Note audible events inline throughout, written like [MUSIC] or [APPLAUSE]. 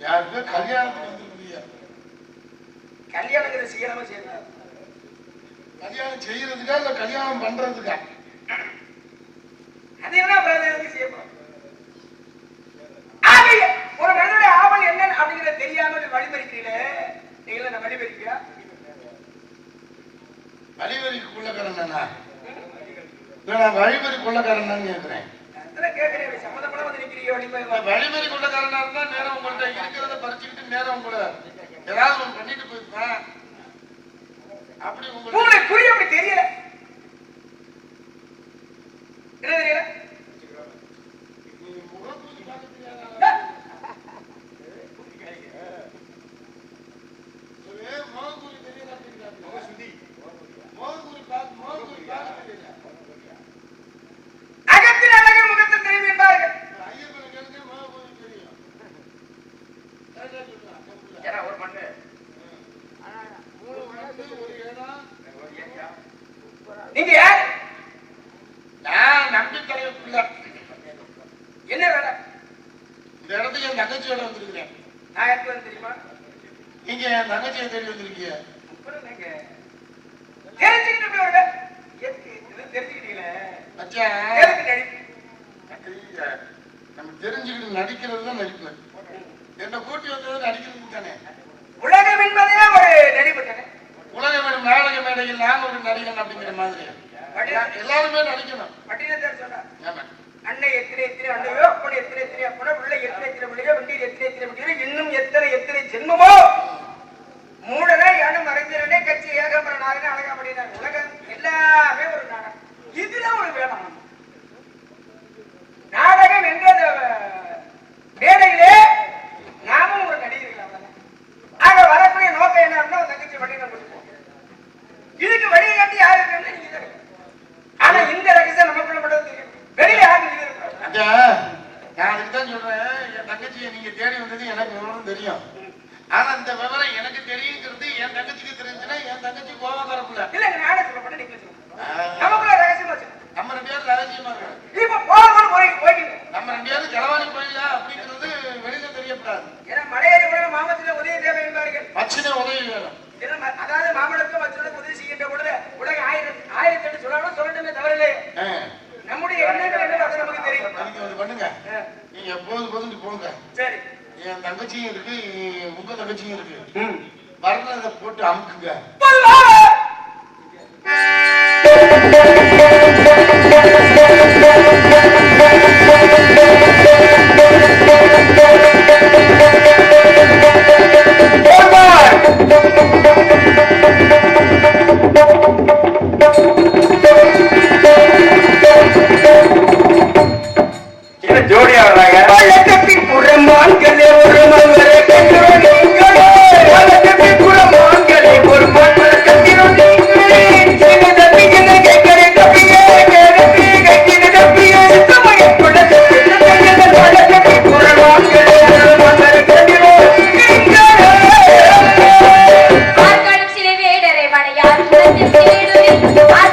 யாருக்கு? கல்யாணத்துக்கு வந்துருக்கீங்க கல்யாணங்கிற சீக்கிரமா செய்யலாம் கல்யாணம் செய்யறதுக்கா இல்ல கல்யாணம் பண்றதுக்கா? அது என்ன பிரதேசத்துக்கு செய்யப்படும் ஒரு மனிதனுடைய ஆவல் என்ன அப்படிங்கறத தெரியாம நீ வழிமறிக்கிறீங்களே நீங்கள நான் வழிமறிக்கியா வழிவரி குள்ளக்காரன் நான் வழிவரி குள்ளக்காரன் கேட்கிறேன் வழிவரி குள்ளக்காரனா இருந்தா நேரம் உங்கள்ட்ட இருக்கிறத பறிச்சுக்கிட்டு நேரம் உங்களை ஏதாவது ஒண்ணு பண்ணிட்டு போயிருப்பேன். அப்படி உங்களுக்கு புரிய அப்படி தெரியல. என்ன தெரியல நீங்க முகம் தூக்கி பார்க்க தெரியாதா? ஒரு முகக்கூலி தெரியல அப்படிங்கிறாங்க. முகக்கூலி பார்க்க- முகக்கூலி பார்க்க தெரியல. அகத்தில் அழகு முகத்தில் தெரியும் என்பார்கள் ஐயப்பனை கேளுங்க, முகக்கூலி தெரியும். கரெக்டா சொல்றேன், அந்த புள்ள. ஏன்னா ஒரு மண்ணு. நீங்க யார் நான் நம்பித்தலைய பிள்ளை. என்ன வேலை? இந்த இடத்துக்கு என் தங்கச்சியோட வந்திருக்கிறேன். நான் எப்ப வந்து தெரியுமா? நீங்க என் தங்கச்சியை தேடி வந்திருக்கீங்க. தெரிஞ்சுக்கிட்டு நடிக்கிறது தான் நடிப்பு. என்ன கூட்டி வந்தது நடிக்கிறது தானே உலகம் என்பதே ஒரு நடிப்பு உலக மேடம் நாடக மேடையில் நான் ஒரு நடிகன் அப்படிங்கிற மாதிரி. எல்லா- எல்லாருமே நடிக்கணும். பட்டினத்தார் சொன்னார். ஆமா. அன்னை எத்தனை எத்தனை அண்ணையோ அப்பன் எத்தனை எத்தனை அப்பனோ பிள்ளை எத்தனை எத்தனை பிள்ளையோ வண்டியில் எத்தனை எத்தனை வண்டியோ இன்னும் எத்தனை எத்தனை ஜென்மமோ? மூடனே யானும் மறைஞ்சிரனே கட்சி ஏகாம்பர நாகனே அழகாமடினார் உலகம் எல்லாமே ஒரு நாடகம். இதுல ஒரு வேடம் நாடகம் அந்த மேடையிலே நாமும் ஒரு நடிகர்கள் அவ்வளவுதான். ஆக வரக்கூடிய நோக்கம் என்ன அப்படின்னா தங்கச்சி பட்டினம் கொடுப்போம் இதுக்கு வழி காட்டி யாரு இருக்குன்னு நீங்க தான் ஆனா இந்த ரகசியம் நமக்குள்ள மட்டும் தெரியும் வெளியில யாரும் இது இருக்காது ஐயா, நான் அதுக்கு தான் சொல்றேன் என் தங்கச்சியை நீங்க தேடி வந்தது எனக்கு விவரம் தெரியும் ஆனா இந்த விவரம் எனக்கு தெரியுங்கிறது என் தங்கச்சிக்கு தெரிஞ்சுன்னா என் தங்கச்சி கோவக்கார பிள்ளை இல்லங்க நானே சொல்ல மாட்டேன் நீங்க சொல்லுங்க ஆ, நமக்குள்ள ரகசியமா சொல்லுங்க நம்ம ரெண்டு பேரும் ரகசியமா இருக்கணும் இப்ப போகணும் போய் போய்க்கிங்க நம்ம ரெண்டு பேரும் ஜலவாணி கோயிலா அப்படிங்கிறது வெளியில தெரியக்கூடாது ஏன்னா மலையேறி கூட மாமத்துல உதவி தேவை என்பார்கள் மச்சின உதவி வேணும் ஏன்னா ம- அதாவது மாமனுக்கும் மச்சனுக்கும் உதவி செய்கின்ற பொழுது உலக ஆயிரம் ஆயிரத்தி எட்டு சொல்லணும் சொல்லணுமே தவறில்லை நம்முடைய எண்ணங்கள் என்ன அது நமக்கு தெரியும்? அதுக்கு ஒண்ணு பண்ணுங்க. நீங்க எப்போது போதும் போங்க. சரி. என் தங்கச்சியும் இருக்கு உங்க தங்கச்சியும் இருக்கு. வர்ணத்தை போட்டு அமுக்குங்க. యాక్ష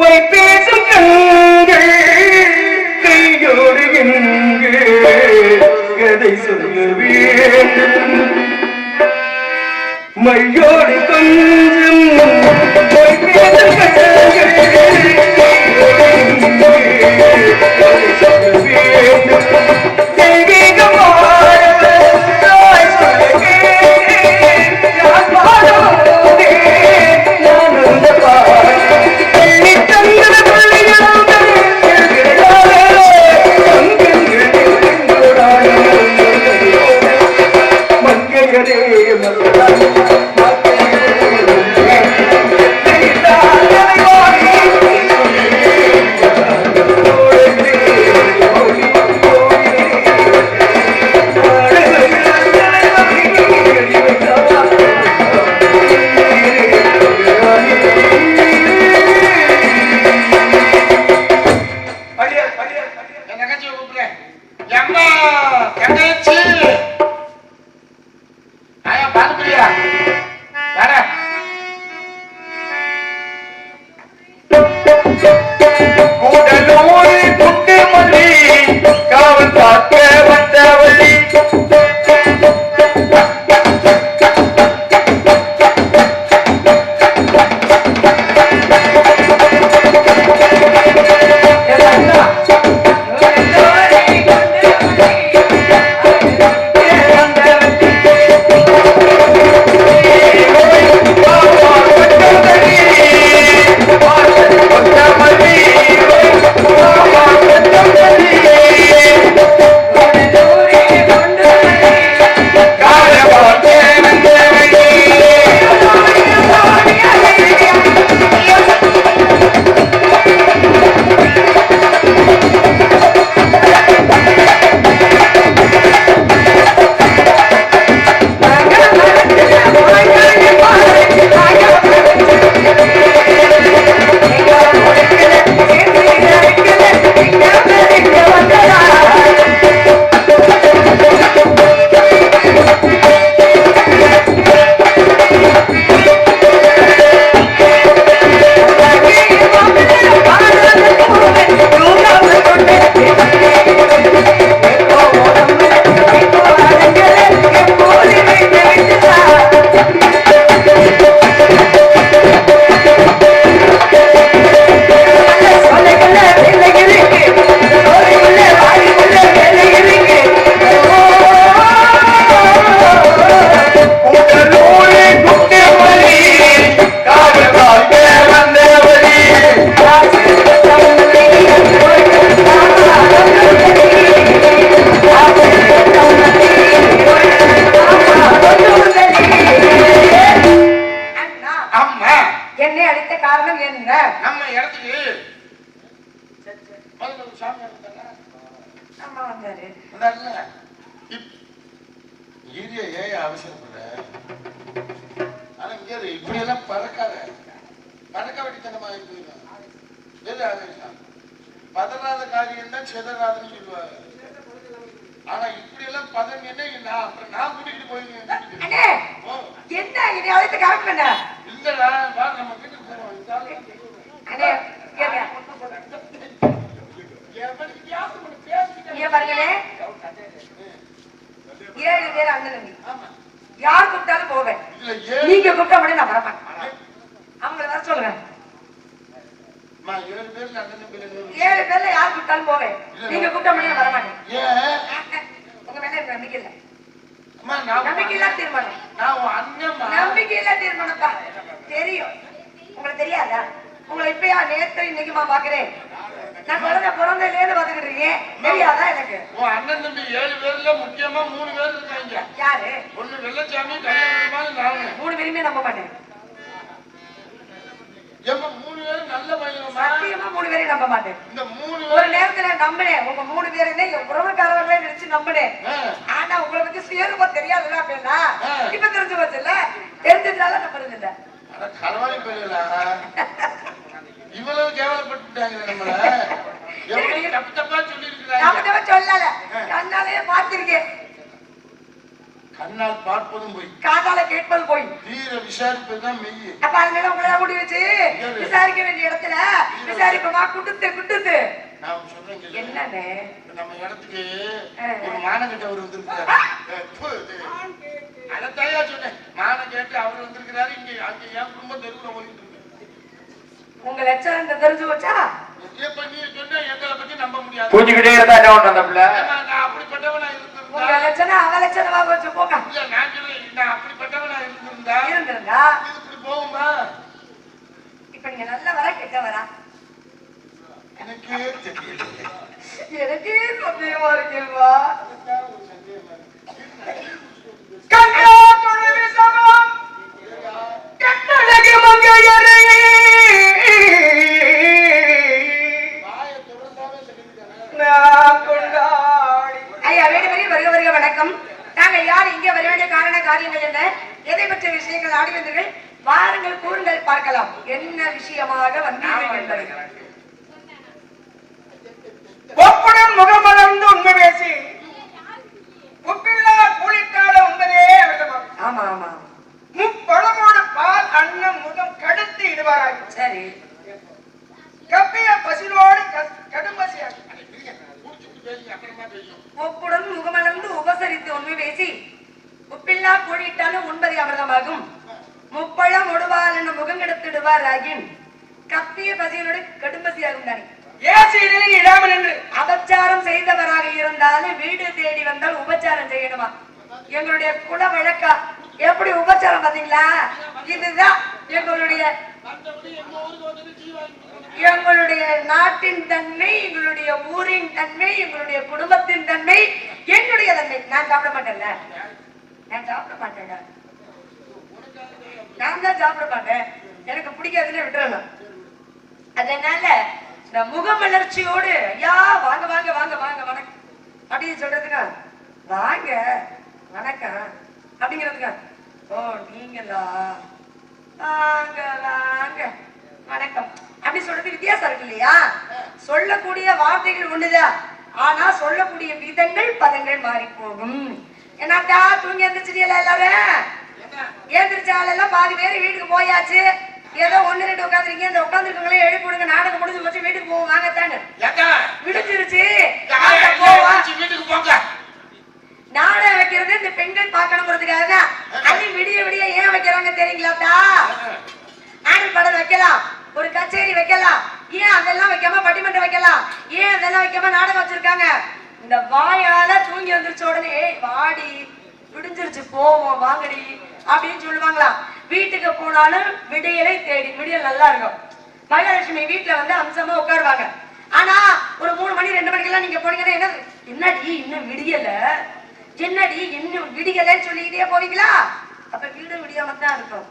பொய் பேசும் கண்கள் கையோடு கதை சொல்ல வேண்டும் மையோடு கொஞ்சம் பொய் பேசும் கண்கள் சாமி இருந்தாங்க அம்மா வந்தாரு வந்தாருல்ல? இப்- ஈரிய ஏன் அவசரப்படுற ஆனா இங்க இரு, இப்படி எல்லாம் பறக்காத பறக்க வெட்டித்தனமா போயிடும் எது ஆவேசம் பதறாத காரியம் தான் செதறாதுன்னு சொல்லுவாங்க ஆனா இப்படி எல்லாம் பதங்க என்ன நான் அப்புறம் நான் கூட்டிட்டு போயிருக்கேன் அண்ணே ஓ என்ன என்னை அழைத்த காரணம் என்ன இல்லடா வா நம்ம வீட்டுக்கு போவோம் இந்த ஆளு அண்ணே கேளுங்க எவனுக்கு வித்தியாசம் ஒண்ணு பேசிக்கிட்டே இங்க பாருங்களே ஏழு பேர் அண்ணன் தம்பி. ஆமா யார் கூப்பிட்டாலும் போவேன். நீங்க கூப்பிட்டா மட்டும் நான் வரமாட்டேன். அவங்கள வர சொல்லுங்க ஏழு பேர்ல யார் கூப்பிட்டாலும் போவேன். நீங்க கூப்பிட்டா மட்டும் நான் வரமாட்டேன். உங்க மேல நம்பிக்கை இல்ல. அம்மா, நான் நம்பிக்கை இல்ல தீர்மானம். நான் உன் அண்ணன்மா. நம்பிக்கை இல்ல தீர்மானம்ப்பா தெரியும். உங்களுக்கு தெரியாதா? உங்களை இப்பயா நேத்து இன்னைக்குமா பாக்குறேன் நான் குழந்தை பிறந்ததுல இருந்து பாத்துக்கிட்டு இருக்கேன். தெரியாதா எனக்கு? உன் அண்ணன் தம்பி ஏழு பேர்ல முக்கியமா மூணு பேர் இருக்காங்க. யாரு? ஒண்ணு வெள்ளச்சாமி கல்யாணமான நானு. மூணு பேருமே நம்ப மாட்டேன். ஏம்மா மூணு பேரும் நல்ல சத்தியமா மூணு பேரையும் நம்ப மாட்டேன். இந்த மூணு ஒரு நேரத்துல நம்பினேன். உங்க மூணு பேருமே என் உறவுக்காரர்களே நினைச்சு நம்பினேன். ஆனா உங்களை பத்தி சுயரூபா தெரியாதுல்ல அப்படின்னா? ஆ. இப்ப தெரிஞ்சு போச்சுல்ல? தெரிஞ்சதுனால நம்புறது இல்ல. போயிடலா [LAUGHS] இவ்வளவு கேவலப்பட்டுட்டாங்க நம்மள. எவ்வளவு தப்பு தப்பா சொல்லி இருக்கிறாங்க தான் சொல்லல. கண்ணாலேயே பார்த்திருக்கேன். கண்ணால் பார்ப்பதும் போய். காதால கேட்பது போய். தீர விசாரிப்பதுதான் மெய். அப்ப அதனால உங்களை கூட்டி வச்சு விசாரிக்க வேண்டிய இடத்துல விசாரிப்பமா? குடுத்து குடுத்து. நான் சொல்றேன். என்னன்னு நம்ம இடத்துக்கு. ஒரு மானகட்டவர் வந்திருக்கிறாரு. அஹ், ப்பு, இது. அதைத்தாயா சொன்னேன். மானம் கேட்டு அவர் வந்திருக்கிறாரு. இங்க அங்க என் குடும்பம் தெருவுல ஓடிட்டு உங்க லட்சம் தெரிஞ்சு போச்சா? இப்ப நீ சொன்ன எங்களை பத்தி நம்ப முடியாது. பூஞ்சிக்கிட்டே இருந்தா என்ன ஒண்ணு அந்த பிள்ளை? உங்க லட்சணம் அவ லட்சணமா போச்சு போங்க. இருந்திருந்தா? இப்ப நீங்க நல்ல வர கெட்ட வரா? எனக்கே சந்தேகமா அதுதான் அன்னம் முதம் கடுத்து இடுவாராய் சரி. கப்பிய பசிலோடு க- கடும்பசியாகும் அட, இருங்க. குடிச்சிட்டு பேசுங்க, அப்புறமா பேசுவோம். ஒப்புடன் முகமலர்ந்து உபசரித்து உண்மை பேசி. உப்பில்லா கூடிட்டாலும் உண்பதை அமிர்தமாகும். முப்பழம் ஒடுவால் என்ன முகங்கெடுத்திடுவார் ஆகின் கப்பிய பசியனோடு கடும்பசியாகும் தானே. ஏசியிலே இடாமல் என்று அபச்சாரம் செய்தவராக இருந்தாலும் வீடு தேடி வந்தால் உபச்சாரம் செய்யணுமா? எங்களுடைய குல வழக்கா எப்படி உபச்சாரம் பாத்தீங்களா இதுதான் எங்களுடைய எங்களுடைய நாட்டின் தன்மை எங்களுடைய ஊரின் தன்மை எங்களுடைய குடும்பத்தின் தன்மை என்னுடைய தன்மை. நான் சாப்பிட மாட்டேன்ல. நான் சாப்பிட மாட்டேன் நான் தான் சாப்பிட மாட்டேன். எனக்கு பிடிக்காதுன்னு விட்டுறலாம் அதனால இந்த முகமலர்ச்சியோடு ஐயா வாங்க வாங்க வாங்க வாங்க வணக்கம். அப்படின்னு சொல்றதுக்கா வாங்க வணக்கம். அப்படிங்கிறதுக்கா ஓ நீங்களா? வாங்க வணக்கம். அப்படி சொல்றது வித்தியாசம் இருக்கு இல்லையா? சொல்லக்கூடிய வார்த்தைகள் ஒண்ணுதான் ஆனா சொல்லக்கூடிய விதங்கள் பதங்கள் மாறி போகும் என்னட்டா தூங்கி எந்திரிச்சிட்டீங்களா எல்லாரும்? ஏந்திரிச்ச ஆளெல்லாம் பாதி பேர் வீட்டுக்கு போயாச்சு. ஏதோ ஒண்ணு ரெண்டு உட்காந்துருக்கீங்க. இந்த உட்காந்துருக்கவங்களே எழுப்பி விடுங்க. நாடகம் முடிஞ்சு போச்சு வீட்டுக்கு போவோம் வாங்கத்தானு. ஏக்கா, விடுஞ்சிருச்சு. வச்சு வீட்டுக்கு போங்க. நாடகம் வைக்கிறது இந்த பெண்கள் பார்க்கணுங்கிறதுக்காக. தான் அது விடிய விடிய ஏன் வைக்கிறாங்க தெரியுங்களாட்டா ஆடல் பாடல் வைக்கலாம் ஒரு கச்சேரி வைக்கலாம். ஏன் அதெல்லாம் வைக்காம பட்டிமன்றம் வைக்கலாம்? ஏன் அதெல்லாம் வைக்காம நாடகம் வச்சிருக்காங்க? இந்த வாயால தூங்கி வந்துருச்ச உடனே "ஏய், வாடி விடிஞ்சிருச்சு போவோம் வாங்கடி அப்படின்னு சொல்லுவாங்களாம். வீட்டுக்கு போனாலும் விடியலை தேடி விடியல் நல்லா இருக்கும். மகாலட்சுமி வீட்டுல வந்து அம்சமா உட்காருவாங்க. ஆனா ஒரு மூணு மணி ரெண்டு மணிக்கெல்லாம் நீங்க போனீங்கன்னா என்ன என்னடி இன்னும் விடியல? என்னடி இன்னும் விடியலன்னு சொல்லிக்கிட்டே போவீங்களா அப்ப வீடு விடியாம தான் இருக்கும்